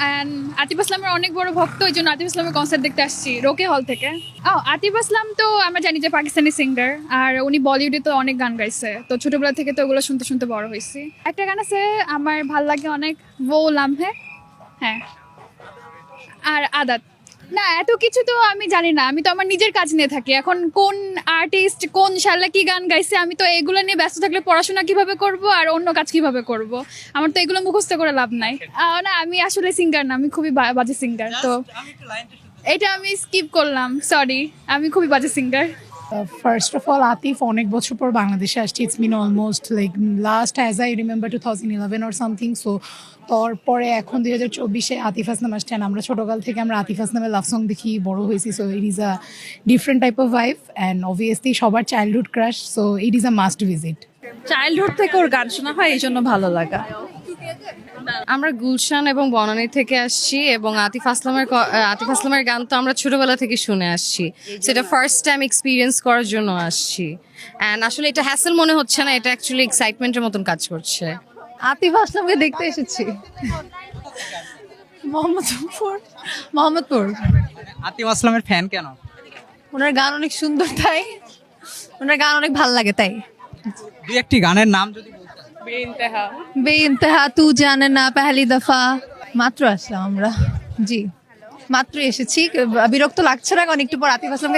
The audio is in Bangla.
অ্যান্ড আতিফ আসলামের অনেক বড় ভক্ত, ওই জন্য আতিফ আসলামের কনসার্ট দেখতে আসছি, রোকে হল থেকে। ও, আতিফ আসলাম তো আমরা জানি যে পাকিস্তানি সিঙ্গার আর উনি বলিউডে তো অনেক গান গাইছে। তো ছোটবেলা থেকে তো ওগুলো শুনতে শুনতে বড় হয়েছি। একটা গান আছে, আমার ভালো লাগে অনেক, ও লামহে। হ্যাঁ। আর আদাত। না এত কিছু তো আমি জানি না। আমি তো আমার নিজের কাজ নিয়ে থাকি। এখন কোন আর্টিস্ট কোন সালে কি গান গাইছে আমি তো এগুলো নিয়ে ব্যস্ত থাকলে পড়াশোনা কীভাবে করব আর অন্য কাজ কীভাবে করব? আমার তো এগুলো মুখস্থ করে লাভ নাই। না আমি আসলে সিঙ্গার না আমি খুবই বাজে সিঙ্গার তো এটা আমি স্কিপ করলাম সরি আমি খুবই বাজে singer first of all Atif অনেক বছর পর বাংলাদেশে আসছে। It's mean almost like last as I remember two thousand eleven or something so তারপরে এখন দুই হাজার চব্বিশে আতিফ আসলাম আসছেন আমরা ছোটোকাল থেকে আমরা আতিফ আসলামের লাভ সং দেখি, বড় হয়েছি। So it is a different type of wife and obviously সবার childhood crush so it is a must visit childhood থেকে ওর গান শোনা হয় এই জন্য ভালো লাগা। আমরা গুলশান এবং বনানী থেকে আসছি এবং আতিফ আসলামের আতিফ আসলামের গান তো আমরা ছোটবেলা থেকে শুনে আসছি। সেটা ফার্স্ট টাইম এক্সপিরিয়েন্স করার জন্য আসছি। অ্যান্ড আসলে এটা হ্যাসেল মনে হচ্ছে না এটা অ্যাকচুয়ালি এক্সাইটমেন্টের মতন কাজ করছে। আতিফ আসলামকে দেখতে এসেছি। মোহাম্মদপুর। মোহাম্মদপুর। আতিম আসলামের ফ্যান কেন? ওনার গান অনেক সুন্দর তাই? ওনার গান অনেক ভালো লাগে তাই। দুই একটি গানের নাম যদি বলতেন। বে ইন্তেহা তু জানে না, পেহলি দফা। মাত্র আসলাম আমরা। জি। মাত্র এসেছি। বিরক্ত লাগছে না, কারণ একটু পর আতিফ আসলামকে